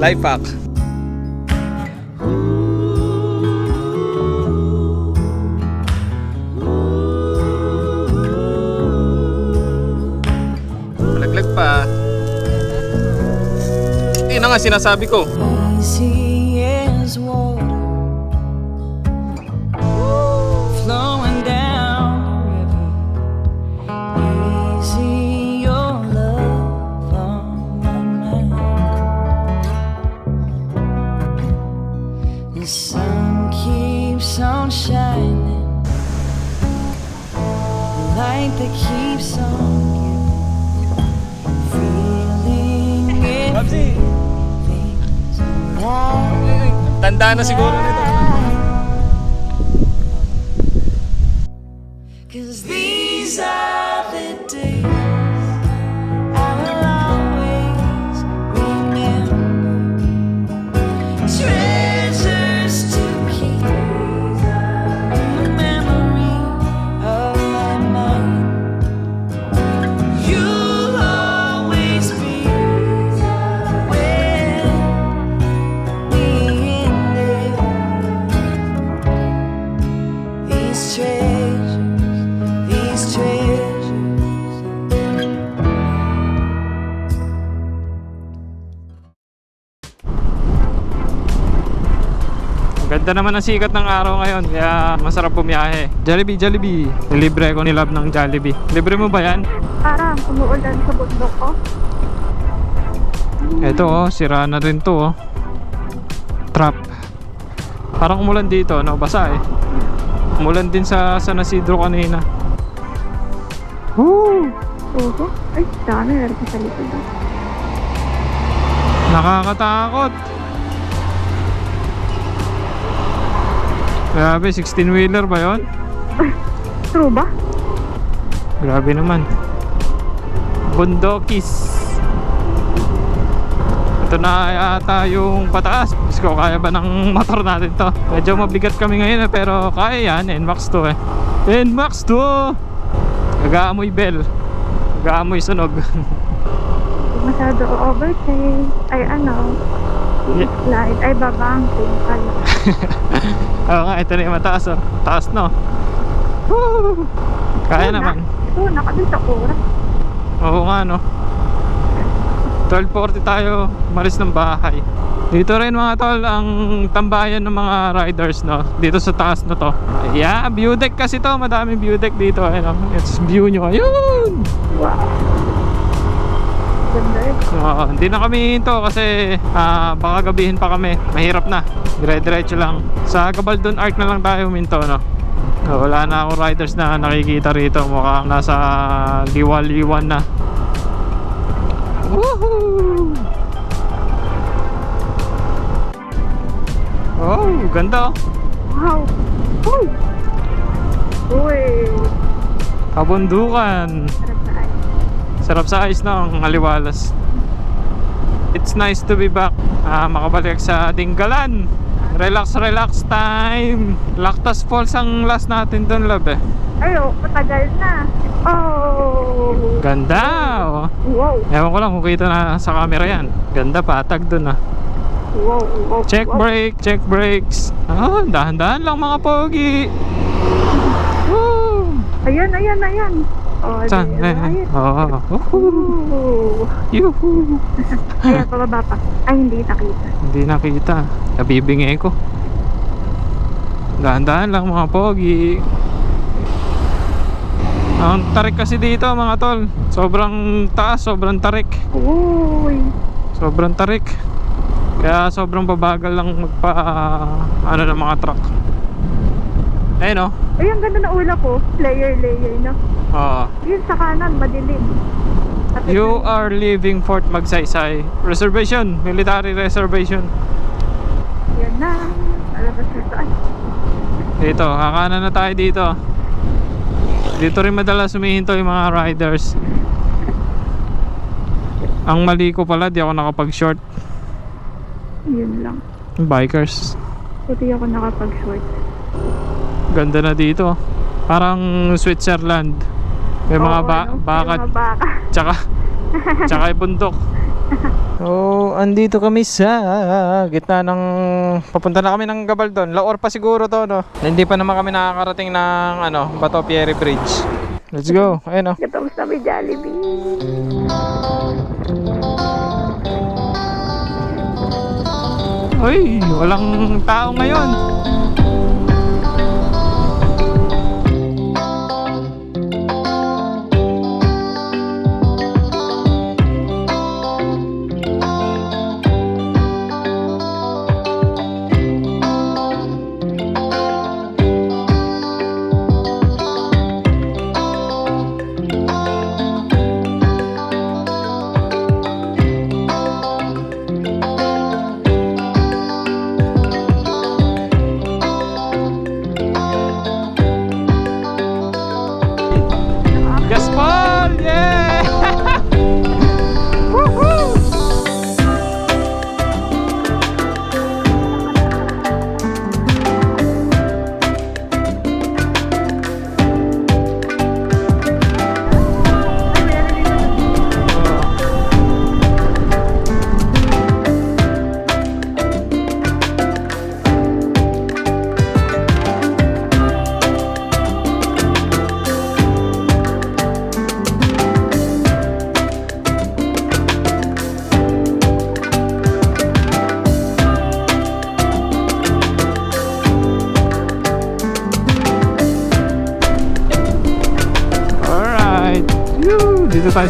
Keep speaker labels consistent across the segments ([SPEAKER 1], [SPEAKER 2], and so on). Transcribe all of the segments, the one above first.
[SPEAKER 1] Life hack. Malaglag pa. Yun na nga sinasabi ko. Tanda na siguro nito. Ganda naman ang sikat ng araw ngayon, kaya masarap bumiyahe. Jollibee, Jollibee. Libre ko ni Love ng Jollibee. Libre mo ba yan?
[SPEAKER 2] Parang umuulan sa bundok ko.
[SPEAKER 1] Ito oh, sira na rin to oh. Trap. Parang umulan dito, no? Basa eh. Umulan din sa San Isidro kanina. Woo!
[SPEAKER 2] Oo. Ay, dami. Meron pa sa likod. ah.
[SPEAKER 1] Nakakatakot. Grabe, 16-wheeler ba yon?
[SPEAKER 2] True ba?
[SPEAKER 1] Grabe naman. Bundokis. Ito na yata yung pataas. Ko, kaya ba ng motor natin to? Medyo mabigat kami ngayon eh, pero kaya yan. NMAX to eh. NMAX to! Nag-aamoy bell. Nag-aamoy sunog.
[SPEAKER 2] Masyado overtake. Ay, ano. Slide. Ay, babangking pala.
[SPEAKER 1] Oo nga, ito na yung mataas oh. Taas no. Woo! Kaya naman.
[SPEAKER 2] Oo, nakadun sa oras.
[SPEAKER 1] Oo nga no 12.40 tayo malis ng bahay Dito rin mga tol ang tambayan ng mga riders no Dito sa taas na to Yeah, view deck kasi to Madaming view deck dito ano. It's view nyo Ayun!
[SPEAKER 2] Wow.
[SPEAKER 1] Oo, hindi na kami hinto kasi ah, baka gabihin pa kami Mahirap na Dire-diretso lang Sa Gabaldon Arc na lang tayo huminto no Oh, wala na akong riders na nakikita rito mukhang nasa liwa-liwan na Woohoo! Oh, ganda oh.
[SPEAKER 2] Wow. Uy. Uy.
[SPEAKER 1] Kabundukan.
[SPEAKER 2] Sarap
[SPEAKER 1] sa ayos na ang aliwalas. It's nice to be back. Ah, makabalik sa Dinggalan. Relax, relax time. Lactas Falls ang last natin doon, love eh.
[SPEAKER 2] Ay, oh, matagal na. Oh.
[SPEAKER 1] Ganda, oh.
[SPEAKER 2] Wow.
[SPEAKER 1] Ewan ko lang kung kita na sa camera yan. Ganda, patag doon ah.
[SPEAKER 2] Wow. Wow.
[SPEAKER 1] Check
[SPEAKER 2] wow.
[SPEAKER 1] brake, check brakes. Ah, dahan-dahan lang mga pogi. Woo!
[SPEAKER 2] Ayan, ayan, ayan. Oh,
[SPEAKER 1] Saan? Eh, eh. Woohoo!
[SPEAKER 2] Ooh.
[SPEAKER 1] Yuhuu!
[SPEAKER 2] Ayan, pababa pa. Ay, hindi nakita.
[SPEAKER 1] Hindi nakita. Nabibingi ko. Dahan-dahan lang mga pogi. Ang tarik kasi dito mga tol. Sobrang taas, sobrang tarik.
[SPEAKER 2] Uy.
[SPEAKER 1] Sobrang tarik. Kaya sobrang babagal lang magpa ano ng mga truck. Ayun oh.
[SPEAKER 2] Ay, ang ganda na ula ko. Layer, layer, no?
[SPEAKER 1] Oo.
[SPEAKER 2] Yun sa kanan, madilim. At
[SPEAKER 1] You are leaving Fort Magsaysay. Reservation, military reservation.
[SPEAKER 2] Yan na. Alabas na saan.
[SPEAKER 1] Dito, kakanan na tayo dito. Dito rin madalas sumihinto yung mga riders. Ang mali ko pala, di ako nakapag-short.
[SPEAKER 2] Yun lang.
[SPEAKER 1] Bikers.
[SPEAKER 2] Buti ako nakapag-short.
[SPEAKER 1] Ganda na dito. Parang Switzerland. May mga
[SPEAKER 2] Oo,
[SPEAKER 1] ba-
[SPEAKER 2] ano? May
[SPEAKER 1] baka,
[SPEAKER 2] mga baka.
[SPEAKER 1] tsaka, tsaka yung bundok. So, andito kami sa gitna ng papunta na kami ng Gabaldon. Laor pa siguro to, no? Hindi pa naman kami nakakarating ng ano, Bato Pieri Bridge. Let's go. Ayun, oh.
[SPEAKER 2] Gutom sa may Jollibee.
[SPEAKER 1] Uy, walang tao ngayon.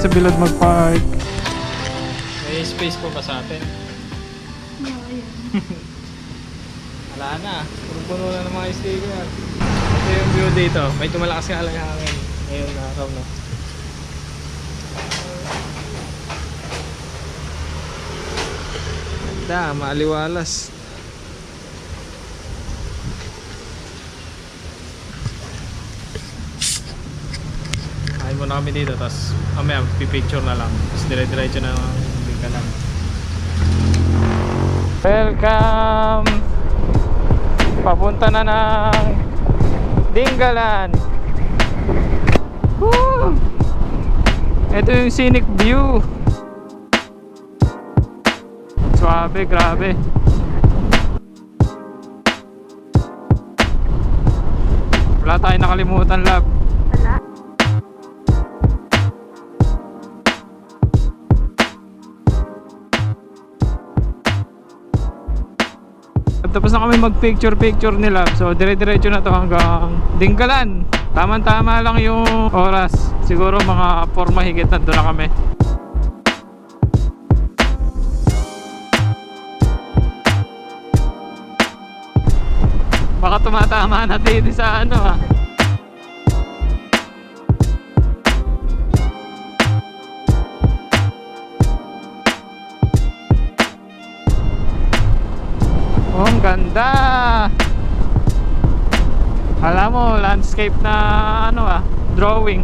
[SPEAKER 1] Sa Bilad mag-park. May space po ba sa atin? Wala na. Puno na ng mga sticker. Ito yung view dito. Medyo malakas nga lang yung hangin. Ngayon na araw no. Ganda, maaliwalas. Kami dito, tapos mamaya pipicture na lang. Tapos dire-diretso na. Hindi ka lang. Welcome! Papunta na ng Dingalan! Woo! Ito yung scenic view. Swabe, grabe. Wala tayong nakalimutan, love. Tapos na kami mag-picture picture nila. So dire-diretso na to hanggang Dinggalan. Tama-tama lang yung oras. Siguro mga 4 mahigit nandun na kami. Baka tumatama na din sa ano ah. Mo, landscape na ano ah, drawing.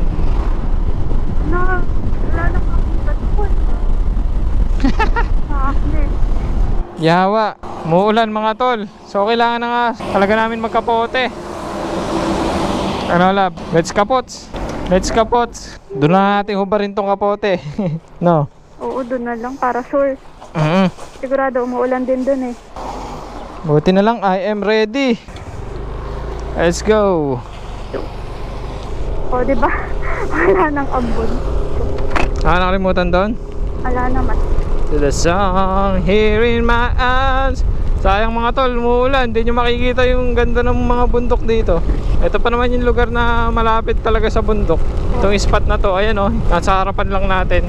[SPEAKER 2] Na, wala na.
[SPEAKER 1] Yawa, muulan mga tol. So kailangan na nga talaga namin magkapote. Ano lab? Let's kapots. Let's kapots. Doon na natin hubarin tong kapote. no.
[SPEAKER 2] Oo, doon na lang para sure.
[SPEAKER 1] Mm
[SPEAKER 2] Sigurado umuulan din doon eh.
[SPEAKER 1] Buti na lang, I am ready. Let's go.
[SPEAKER 2] O, di ba? Wala nang ambon.
[SPEAKER 1] Ah, nakalimutan doon?
[SPEAKER 2] Wala naman.
[SPEAKER 1] To the song here in my arms Sayang mga tol, umuulan Hindi nyo makikita yung ganda ng mga bundok dito Ito pa naman yung lugar na malapit talaga sa bundok Itong spot na to, ayan o Nasa harapan lang natin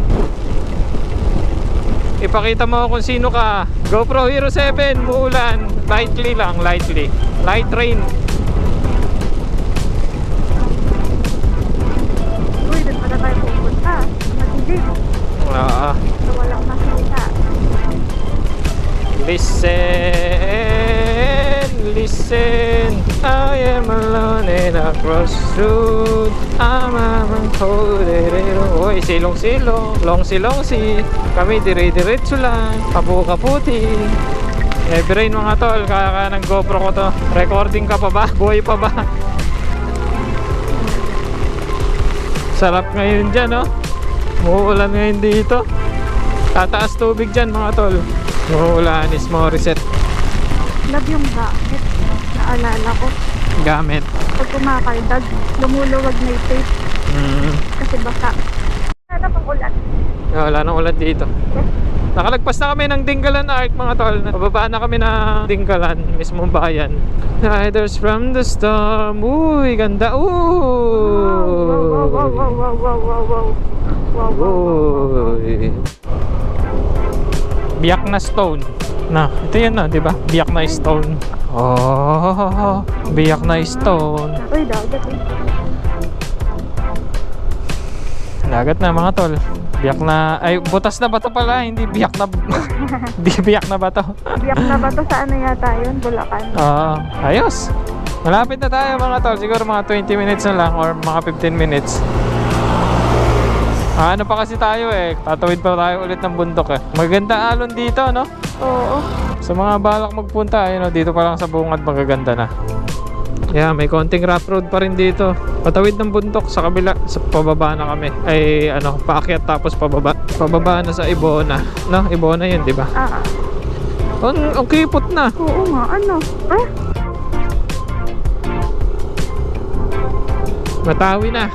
[SPEAKER 1] Ipakita mo kung sino ka GoPro Hero 7, muulan Lightly lang, lightly Light rain Listen, listen I am alone in a crossroad I'm a cold Uy, silong-silong Long silong si Kami dire-diretso lang Kapu-kaputi Heavy rain mga tol Kaka ng GoPro ko to Recording ka pa ba? Buhay pa ba? Sarap ngayon dyan no? Muulan ngayon dito Tataas tubig dyan mga tol. Mahulaan is Morissette.
[SPEAKER 2] Love yung gamit. Naalala ko.
[SPEAKER 1] Gamit.
[SPEAKER 2] Pag kumakaldag, lumuluwag na yung tape
[SPEAKER 1] Mm.
[SPEAKER 2] kasi basa. Ano pang ulan?
[SPEAKER 1] Ah, Wala nang ulan dito. Nakalagpas na kami ng Dinggalan Arc mga tol. Pababa na kami ng Dinggalan, mismong bayan. Riders from the storm. Uy, ganda.
[SPEAKER 2] Wow, wow, wow, wow, wow,
[SPEAKER 1] Uy.
[SPEAKER 2] wow, wow, wow, wow. Wow, wow, wow.
[SPEAKER 1] Biyak na stone. Na, ito yan na, di ba? Biyak na stone. Oh, biyak na stone.
[SPEAKER 2] Uy, dagat eh.
[SPEAKER 1] Dagat na mga tol. Biyak na, ay butas na bato pala, hindi biyak na, hindi biyak na bato.
[SPEAKER 2] Biyak na ba to sa ano yata yun? Bulacan.
[SPEAKER 1] Oo, ayos. Malapit na tayo mga tol, siguro mga 20 minutes na lang or mga 15 minutes. Ah, ano pa kasi tayo eh, tatawid pa tayo ulit ng bundok eh. Maganda alon dito, no?
[SPEAKER 2] Oo.
[SPEAKER 1] Sa mga balak magpunta, ayun o, dito pa lang sa bungad magaganda na. Yeah, may konting rough road pa rin dito. Patawid ng bundok sa kabila, sa pababa na kami. Ay ano, paakyat tapos pababa. Pababa na sa Ibona. No, Ibona yun, di ba?
[SPEAKER 2] Ah, ah.
[SPEAKER 1] Ang, ang kipot na.
[SPEAKER 2] oo nga. Ano? Eh?
[SPEAKER 1] Matawi na.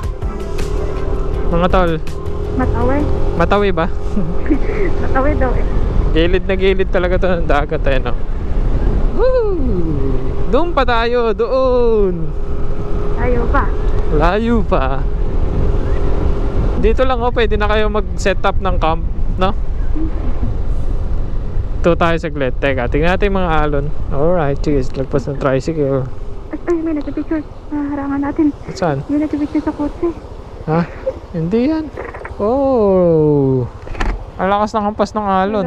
[SPEAKER 1] Mga tol,
[SPEAKER 2] Matawi.
[SPEAKER 1] matawi ba?
[SPEAKER 2] Matawi daw eh.
[SPEAKER 1] Gilid na gilid talaga to ng dagat eh, no? Woo! Doon pa tayo, doon!
[SPEAKER 2] Ayaw pa.
[SPEAKER 1] Layo pa. Dito lang oh, pwede na kayo mag-set up ng camp, no? Ito tayo saglit. Teka, tingnan natin mga alon. Alright, cheers. Lagpas ng tricycle.
[SPEAKER 2] Ay, ay may nagpipicture. Naharangan natin.
[SPEAKER 1] Saan?
[SPEAKER 2] May nagpipicture sa kotse.
[SPEAKER 1] Ha? Hindi yan. Oh. Ang lakas ng hampas ng alon.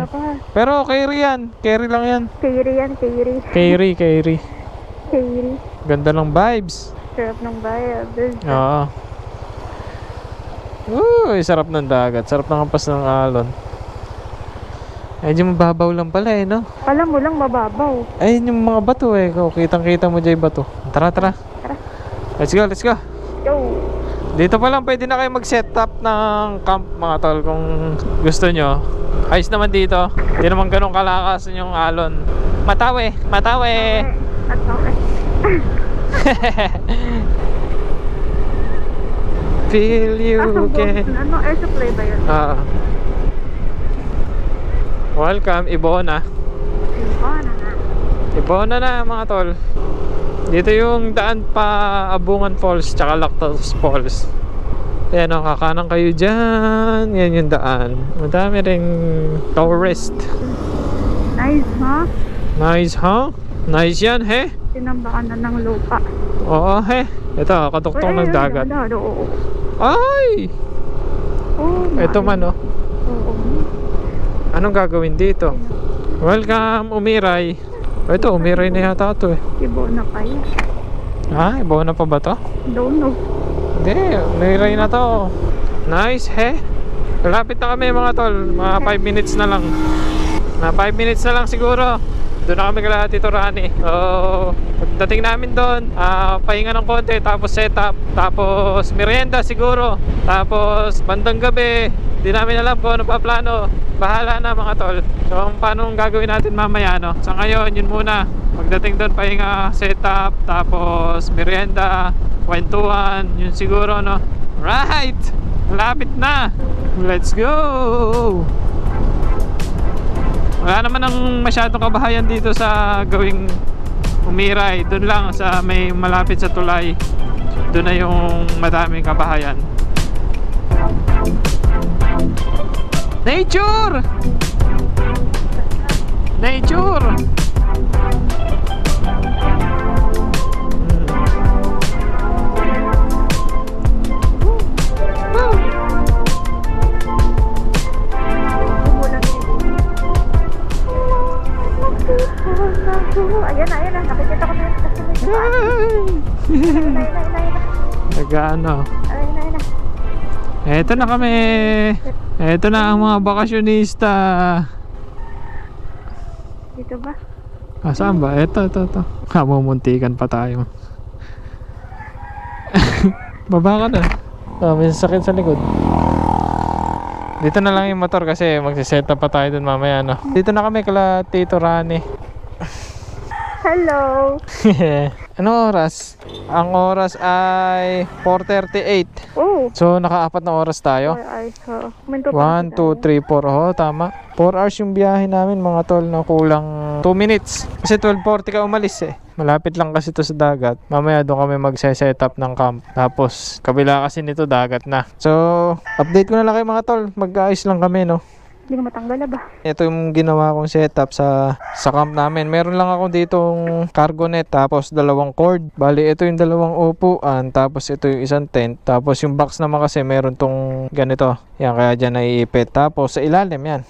[SPEAKER 1] Pero carry yan. Carry lang yan.
[SPEAKER 2] Kairi yan, Kairi.
[SPEAKER 1] Carry, carry.
[SPEAKER 2] Kairi.
[SPEAKER 1] Ganda ng vibes.
[SPEAKER 2] Sarap ng bayad.
[SPEAKER 1] Oo. Uy, sarap ng dagat. Sarap ng hampas ng alon. Medyo mababaw lang pala eh, no?
[SPEAKER 2] Alam mo lang mababaw.
[SPEAKER 1] Ayun yung mga bato eh. Kitang-kita mo dyan yung bato. Tara, tara.
[SPEAKER 2] Tara.
[SPEAKER 1] Let's go, let's go. Dito pa lang pwede na kayo mag-set up ng camp mga tol kung gusto nyo. Ayos naman dito. Hindi naman ganun kalakas yung alon. Matawe, matawe.
[SPEAKER 2] At okay.
[SPEAKER 1] Feel you can.
[SPEAKER 2] ano, air supply ba yun?
[SPEAKER 1] Ah. Welcome, Ibona.
[SPEAKER 2] Ayun na.
[SPEAKER 1] Ibona na mga tol. Dito yung daan pa Abungan Falls tsaka Lactose Falls. Ayan o, kakanan kayo dyan. Yan yung daan. Madami ring tourist.
[SPEAKER 2] Nice, ha?
[SPEAKER 1] Nice, huh? Nice yan, he?
[SPEAKER 2] Tinambakan na ng lupa.
[SPEAKER 1] Oo, he. Ito, katuktong
[SPEAKER 2] Uy,
[SPEAKER 1] ng dagat.
[SPEAKER 2] ayun, Oo.
[SPEAKER 1] Ay!
[SPEAKER 2] Oo.
[SPEAKER 1] Ito man, oh.
[SPEAKER 2] Oo.
[SPEAKER 1] Anong gagawin dito? Welcome, Umiray. Oh, ito, Umiray na yata ito eh.
[SPEAKER 2] Ibo na kayo.
[SPEAKER 1] Ha? Ibona pa ba to?
[SPEAKER 2] Don't know.
[SPEAKER 1] Hindi, Umiray na to. Nice, he? Malapit na kami mga tol. Mga 5 minutes na lang. Mga 5 minutes na lang siguro. Doon na kami kala Tito Rani. So, pagdating namin doon, ah, pahinga ng konti, tapos setup, tapos merienda siguro, tapos bandang gabi, di namin alam kung ano pa plano. Bahala na mga tol. So, kung paano ang gagawin natin mamaya, no? Sa ngayon, yun muna. Pagdating doon, pahinga, setup, tapos merienda, kwentuhan, yun siguro, no? Right! Malapit na! Let's go! Wala naman ang masyadong kabahayan dito sa gawing umiray. Doon lang sa may malapit sa tulay. Doon na yung madaming kabahayan. Nature! Nature!
[SPEAKER 2] Ayan na, ayan na. Nakikita ko na yung customer. Ayun na, ayun na, ayun na.
[SPEAKER 1] Nag-ano.
[SPEAKER 2] Ayun na, ayun na.
[SPEAKER 1] Eto na kami. Eto na ang mga bakasyonista.
[SPEAKER 2] Dito ba?
[SPEAKER 1] Ah, saan ba? Eto, eto, eto. Ha, mumuntikan pa tayo. Baba ka na. Ah, may sakit sa likod. Dito na lang yung motor kasi magsiset up pa tayo dun mamaya, no? Dito na kami kala Tito Rani.
[SPEAKER 2] Hello.
[SPEAKER 1] ano oras? Ang oras ay 4.38.
[SPEAKER 2] Oh.
[SPEAKER 1] So, nakaapat na oras tayo.
[SPEAKER 2] 4 hours. Oh. Minto
[SPEAKER 1] 1, 2, 3, 4. Oo, tama. 4 hours yung biyahe namin mga tol na kulang 2 minutes. Kasi 12.40 ka umalis eh. Malapit lang kasi to sa dagat. Mamaya doon kami magse-set up ng camp. Tapos, kabila kasi nito dagat na. So, update ko na lang kayo mga tol. Mag-ayos lang kami, no?
[SPEAKER 2] Hindi ko matanggal na ba?
[SPEAKER 1] Ito yung ginawa kong setup sa sa camp namin. Meron lang ako ditong cargo net tapos dalawang cord. Bali ito yung dalawang upuan tapos ito yung isang tent. Tapos yung box naman kasi meron tong ganito. Yan kaya dyan naiipit. Tapos sa ilalim yan.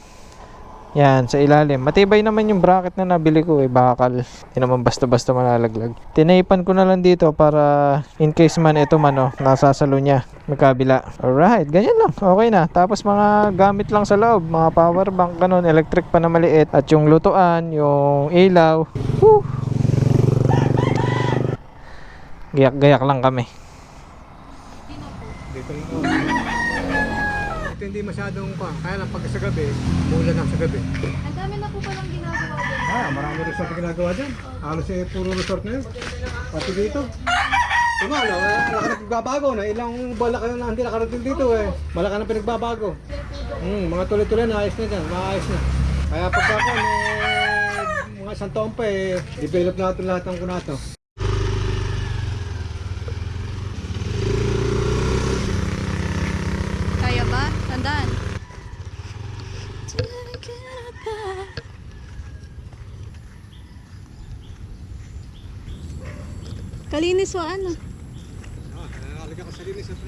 [SPEAKER 1] Yan sa ilalim. Matibay naman yung bracket na nabili ko eh. Bakal. Hindi naman basta-basta malalaglag. Tinaipan ko na lang dito para in case man ito man oh, nasasalo niya. Magkabila. Alright, ganyan lang. Okay na. Tapos mga gamit lang sa loob. Mga power bank, ganun. Electric pa na maliit. At yung lutuan, yung ilaw. Woo! Gayak-gayak lang kami.
[SPEAKER 3] Dito lang hindi masyadong pa. Kaya lang pag sa gabi, mula lang sa gabi.
[SPEAKER 4] Ang dami na po palang ginagawa dyan.
[SPEAKER 3] Ah, marami resort na ginagawa dyan. Halos eh, puro resort na yun. Pati dito. Wala, wala ka na pinagbabago na ilang bala kayo na hindi nakarating dito eh. Wala ka na pinagbabago. Hmm, mga tuloy-tuloy na ayos na dyan, maayos na. Kaya pagka ako, eh, mga isang taon pa eh, develop natin lahat ng kunato.
[SPEAKER 4] Kaya ba? Tandaan. Kalinis wa ano?
[SPEAKER 3] Ah, nalagyan ka sa linis at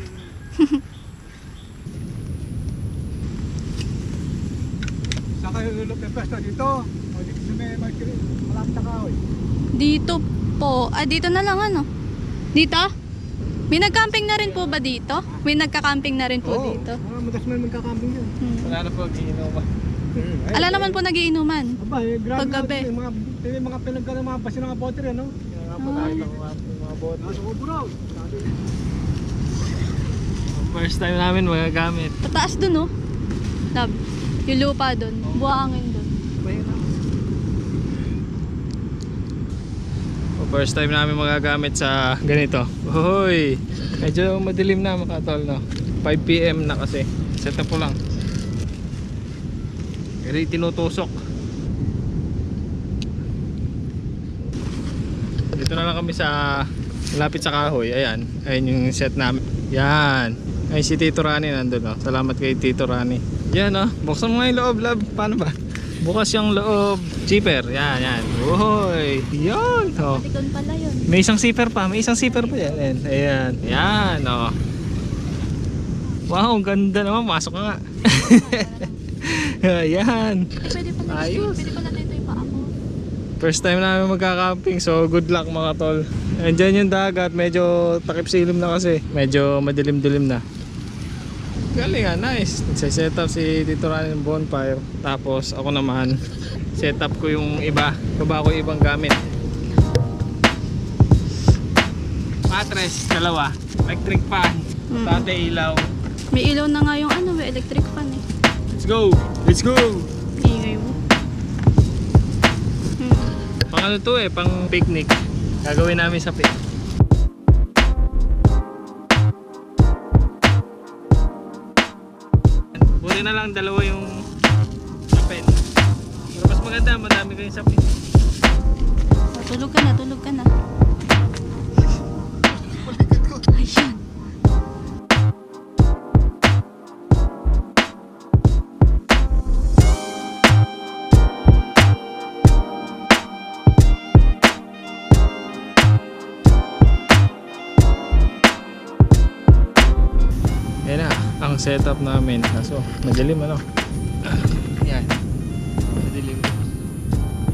[SPEAKER 3] Saan kayo lulok ng pwesto? Dito? O dito sa may Mercury? Malapit sa kahoy.
[SPEAKER 4] Dito po. Ah, dito na lang ano? Dito? May nagcamping na rin po ba dito? May nagka-camping na rin po
[SPEAKER 3] Oo,
[SPEAKER 4] dito.
[SPEAKER 3] Mga matas man magkakamping dyan.
[SPEAKER 4] Hmm.
[SPEAKER 1] Wala na po, giinom ba?
[SPEAKER 3] Hmm.
[SPEAKER 4] Ala naman po nagiinuman.
[SPEAKER 3] Aba, eh, grabe
[SPEAKER 4] Paggabi.
[SPEAKER 3] Mga, mga, mga, mga pinagka ng mga basin ng mga bote rin, no?
[SPEAKER 1] mga bote.
[SPEAKER 3] Nasa Kuburaw.
[SPEAKER 1] First time namin magagamit.
[SPEAKER 4] Pataas dun oh. Lab. Yung lupa dun. Buhangin dun.
[SPEAKER 1] First time namin magagamit sa ganito. Hoy! Medyo madilim na mga tol, no? 5pm na kasi. Set up ko lang. Pero tinutusok. Dito na lang kami sa malapit sa kahoy. Ayan. Ayan yung set namin. Yan. Ay si Tito Rani nandun, no? Salamat kay Tito Rani. Yan, no? Buksan mo nga yung loob, love. Paano ba? Bukas yung loob. Zipper. Yan, yan. Uhoy. Yan. Oh.
[SPEAKER 4] Tikon pala yun.
[SPEAKER 1] May isang zipper pa, may isang zipper pa yan. Ayan, ayan. Ayan, oh. Wow, ang ganda naman. Masok ka nga. ayan.
[SPEAKER 4] Eh, pwede pala.
[SPEAKER 1] Ayos.
[SPEAKER 4] Pwede pala dito yung paa ko.
[SPEAKER 1] First time namin magka-camping, so good luck mga tol. Andyan yung dagat, medyo takip silom na kasi. Medyo madilim-dilim na. Galing nga, nice. Nagsiset up si Tito Rani ng bonfire. Tapos ako naman, set up ko yung iba. Baba ko yung ibang gamit. Matres, dalawa. Electric fan.
[SPEAKER 4] Mm.
[SPEAKER 1] Tate ilaw.
[SPEAKER 4] May ilaw na nga yung ano, electric fan eh.
[SPEAKER 1] Let's go! Let's go! Pang ano to eh, pang picnic. Gagawin namin sa pic. Buti na lang dalawa yung sapin. Pero mas maganda, madami kayong sapin.
[SPEAKER 4] Tulog ka na, tulog ka na. Ayan.
[SPEAKER 1] Ang setup namin. Kaso, madilim ano. Yan. Madilim.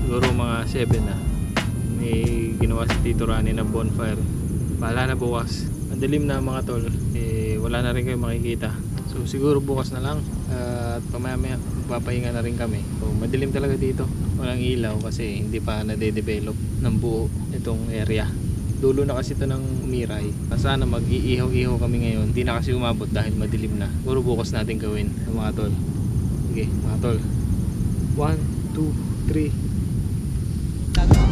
[SPEAKER 1] Siguro mga 7 na. May ginawa si Tito Rani na bonfire. Bahala na bukas. Madilim na mga tol. Eh, wala na rin kayo makikita. So siguro bukas na lang. At pamaya maya magpapahinga na rin kami. So madilim talaga dito. Walang ilaw kasi hindi pa nade-develop ng buo itong area. Dulo na kasi ito ng Miray. Sana mag-iihaw-ihaw kami ngayon. Hindi na kasi umabot dahil madilim na. Puro bukas natin gawin mga tol. Sige mga tol. 1, 2, 3.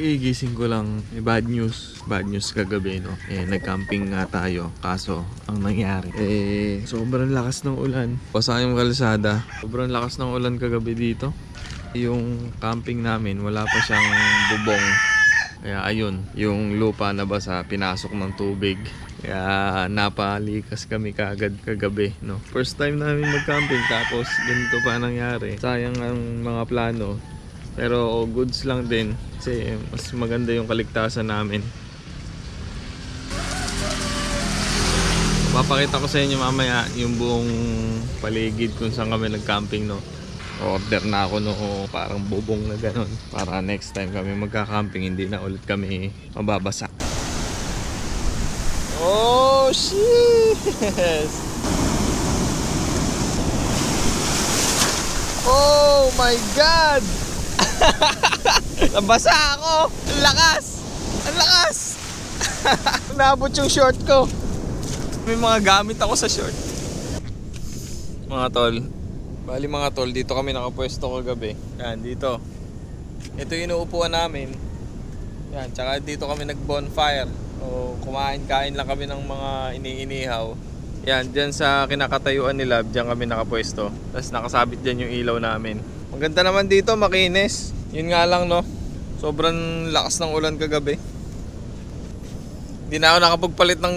[SPEAKER 1] Igising ko lang. May bad news. Bad news kagabi, no? Eh, nag-camping nga tayo. Kaso, ang nangyari, eh, sobrang lakas ng ulan. Basa yung kalsada. Sobrang lakas ng ulan kagabi dito. Yung camping namin, wala pa siyang bubong. Kaya ayun, yung lupa na basa, pinasok ng tubig. Kaya napalikas kami kagad kagabi, no? First time namin mag-camping tapos ganito pa nangyari. Sayang ang mga plano. Pero goods lang din kasi mas maganda yung kaligtasan namin. Papakita ko sa inyo mamaya yung buong paligid kung saan kami nag-camping, no? Order na ako no parang bubong na ganun para next time kami magka-camping hindi na ulit kami mababasa. Oh, shit! Oh my God! Nabasa ako! Ang lakas! Ang lakas! Naabot yung short ko. May mga gamit ako sa short. Mga tol. Bali mga tol, dito kami nakapwesto kagabi. Yan, dito. Ito yung inuupuan namin. Yan, tsaka dito kami nag-bonfire. O kumain-kain lang kami ng mga iniinihaw. Yan, dyan sa kinakatayuan nila, dyan kami nakapwesto. Tapos nakasabit dyan yung ilaw namin. Maganda naman dito, makinis. Yun nga lang no, sobrang lakas ng ulan kagabi. Hindi na ako nakapagpalit ng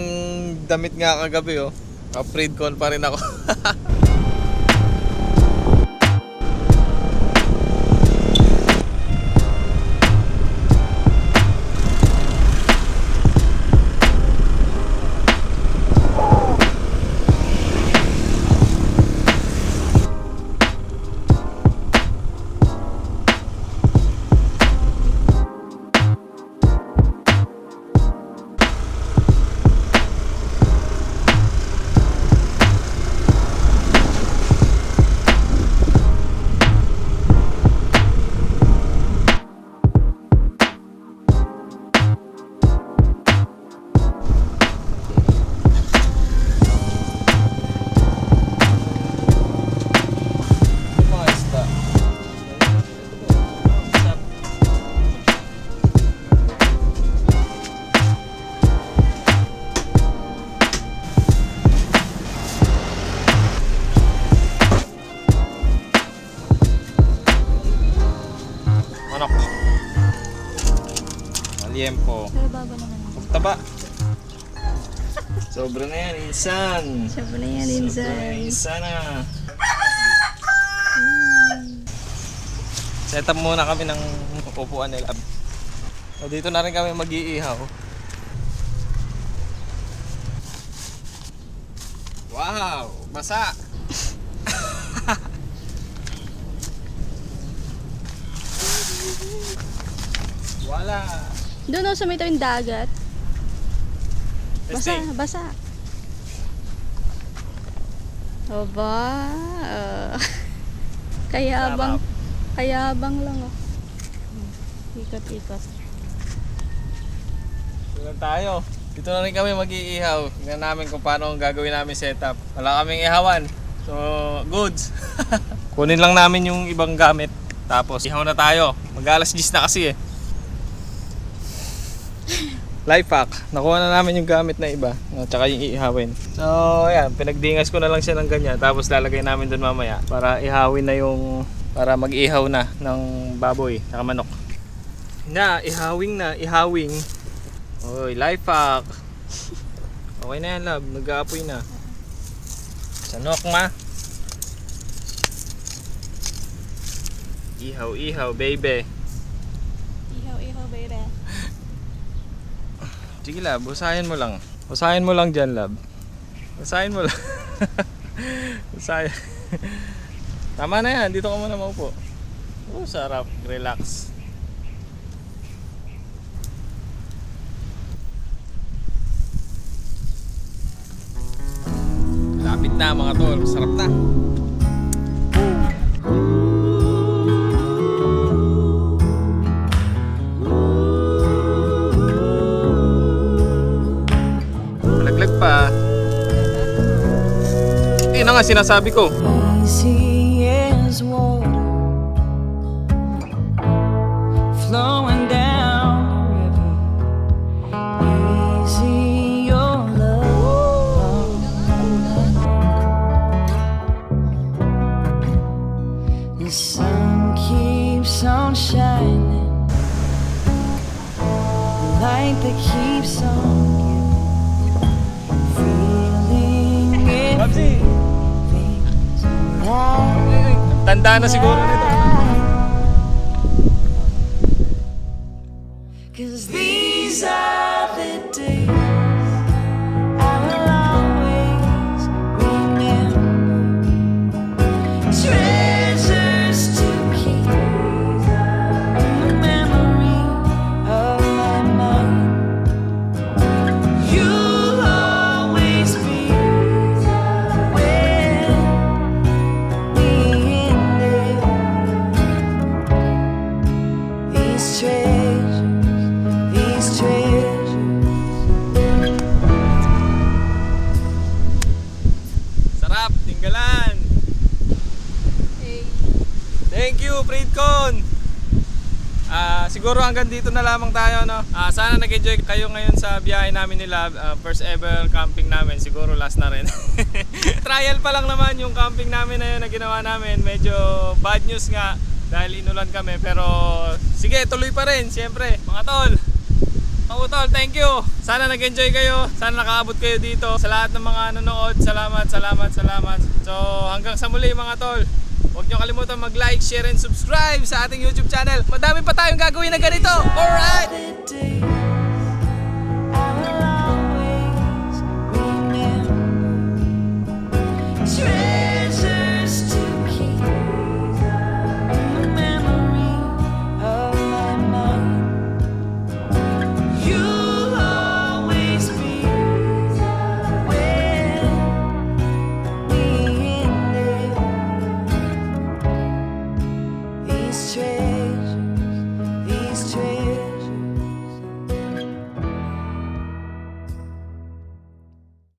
[SPEAKER 1] damit nga kagabi oh. Ka-freed con pa rin ako. insan.
[SPEAKER 4] Siya na yan,
[SPEAKER 1] Sobra na yan, insan na. Set up muna kami ng upuan nila. O, dito na rin kami mag-iihaw. Wow! Basa! Wala!
[SPEAKER 4] Doon ako sa may tawing dagat. Basa, basa. Aba. ah. kayabang. Kayabang lang oh. Ikot-ikot.
[SPEAKER 1] Dito lang tayo. Dito na rin kami mag-iihaw. Tingnan namin kung paano ang gagawin namin setup. Wala kaming ihawan. So, goods. Kunin lang namin yung ibang gamit. Tapos, ihaw na tayo. Mag-alas 10 na kasi eh. Life hack. Nakuha na namin yung gamit na iba. At saka yung iihawin. So, ayan. Pinagdingas ko na lang siya ng ganyan. Tapos lalagay namin doon mamaya. Para ihawin na yung... Para mag-ihaw na ng baboy. Saka manok. Na, ihawing na. Ihawing. Oy, life hack. Okay na yan, love. Nag-aapoy na. Sanok ma. Ihaw, ihaw, baby.
[SPEAKER 4] Ihaw, ihaw, baby.
[SPEAKER 1] Sige lab, usahin mo lang. Usahin mo lang dyan, lab. Usahin mo lang. Usahin. Tama na yan, dito ka muna maupo. Oh, sarap. Relax. Lapit na mga tol, sarap na. Nga sinasabi ko. Dito na lamang tayo no. Ah, sana nag-enjoy kayo ngayon sa biyahe namin nila, ah, first ever camping namin. Siguro last na rin. Trial pa lang naman yung camping namin na yun na ginawa namin. Medyo bad news nga dahil inulan kami pero sige, tuloy pa rin siyempre. Mga tol, mga tol, thank you. Sana nag-enjoy kayo. Sana nakaabot kayo dito. Sa lahat ng mga nanonood, salamat, salamat, salamat. So, hanggang sa muli mga tol. Huwag nyo kalimutan mag-like, share, and subscribe sa ating YouTube channel. Madami pa tayong gagawin na ganito. Alright!